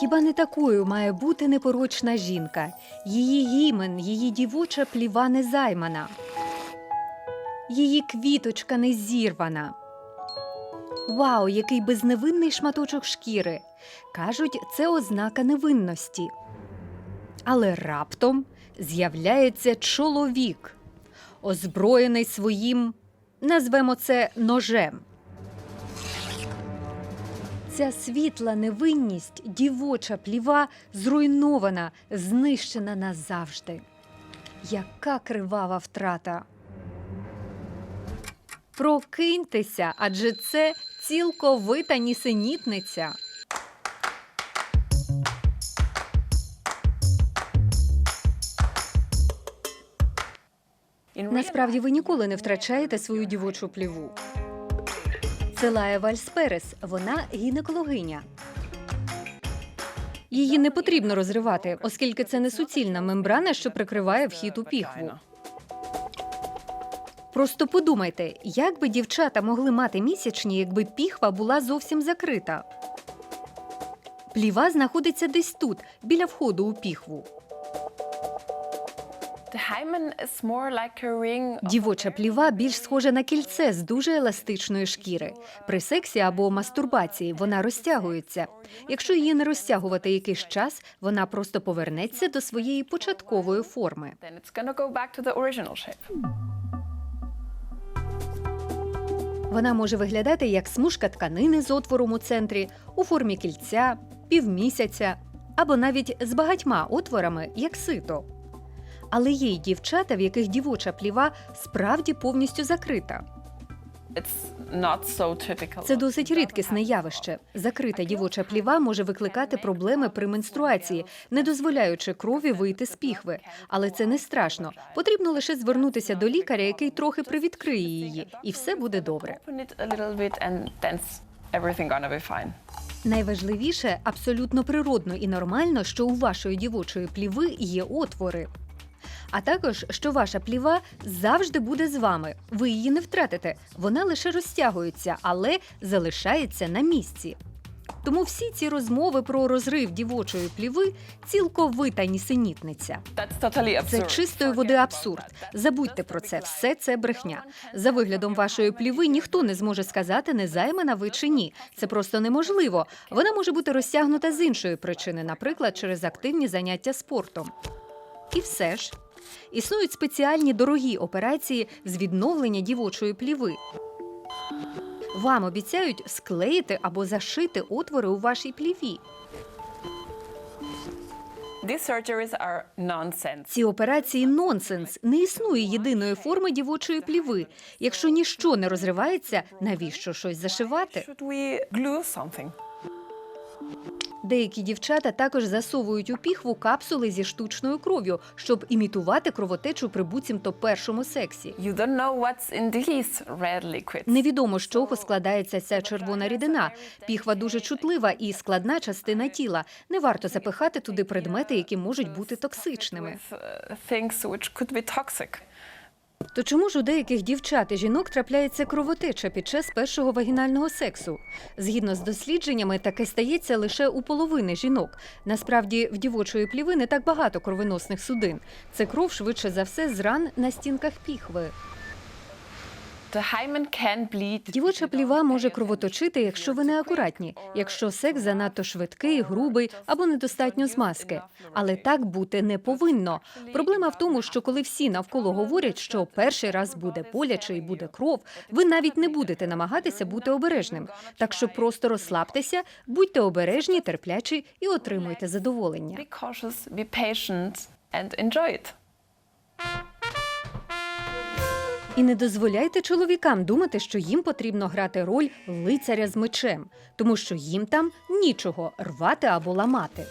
Хіба не такою має бути непорочна жінка? Її гімен, її дівоча пліва не займана, її квіточка не зірвана. Вау, який безневинний шматочок шкіри. Кажуть, це ознака невинності. Але раптом з'являється чоловік, озброєний своїм, назвемо це ножем. Ця світла невинність, дівоча пліва зруйнована, знищена назавжди. Яка кривава втрата. Прокиньтеся, адже це цілковита нісенітниця. Насправді ви ніколи не втрачаєте свою дівочу пліву. Це Лая Вальсперес, вона гінекологиня. Її не потрібно розривати, оскільки це не суцільна мембрана, що прикриває вхід у піхву. Просто подумайте, як би дівчата могли мати місячні, якби піхва була зовсім закрита. Пліва знаходиться десь тут, біля входу у піхву. Дівоча пліва більш схожа на кільце з дуже еластичної шкіри. При сексі або мастурбації вона розтягується. Якщо її не розтягувати якийсь час, вона просто повернеться до своєї початкової форми. Вона може виглядати як смужка тканини з отвором у центрі, у формі кільця, півмісяця або навіть з багатьма отворами, як сито. Але є й дівчата, в яких дівоча пліва справді повністю закрита. Це досить рідкісне явище. Закрита дівоча пліва може викликати проблеми при менструації, не дозволяючи крові вийти з піхви. Але це не страшно. Потрібно лише звернутися до лікаря, який трохи привідкриє її, і все буде добре. Найважливіше абсолютно природно і нормально, що у вашої дівочої пліви є отвори. А також, що ваша пліва завжди буде з вами. Ви її не втратите. Вона лише розтягується, але залишається на місці. Тому всі ці розмови про розрив дівочої пліви цілковита нісенітниця. Це чистої води абсурд. Забудьте про це, все це брехня. За виглядом вашої пліви ніхто не зможе сказати, не займана ви чи ні. Це просто неможливо. Вона може бути розтягнута з іншої причини, наприклад, через активні заняття спортом. І все ж існують спеціальні дорогі операції з відновлення дівочої пліви. Вам обіцяють склеїти або зашити отвори у вашій пліві. Ці операції нонсенс. Не існує єдиної форми дівочої пліви. Якщо ніщо не розривається, навіщо щось зашивати? Деякі дівчата також засовують у піхву капсули зі штучною кров'ю, щоб імітувати кровотечу при буцімто першому сексі. You don't know what's in these red liquids. Невідомо з чого складається ця червона рідина. Піхва дуже чутлива і складна частина тіла. Не варто запихати туди предмети, які можуть бути токсичними. Uh, things which could be toxic. То чому ж у деяких дівчат і жінок трапляється кровотеча під час першого вагінального сексу? Згідно з дослідженнями, таке стається лише у половини жінок. Насправді, в дівочої пліви не так багато кровоносних судин. Це кров швидше за все з ран на стінках піхви. Дівоча пліва може кровоточити, якщо ви неакуратні, якщо секс занадто швидкий, грубий або недостатньо змазки. Але так бути не повинно. Проблема в тому, що коли всі навколо говорять, що перший раз буде боляче і буде кров, ви навіть не будете намагатися бути обережним. Так що просто розслабтеся, будьте обережні, терплячі і отримуйте задоволення. І не дозволяйте чоловікам думати, що їм потрібно грати роль лицаря з мечем, тому що їм там нічого рвати або ламати.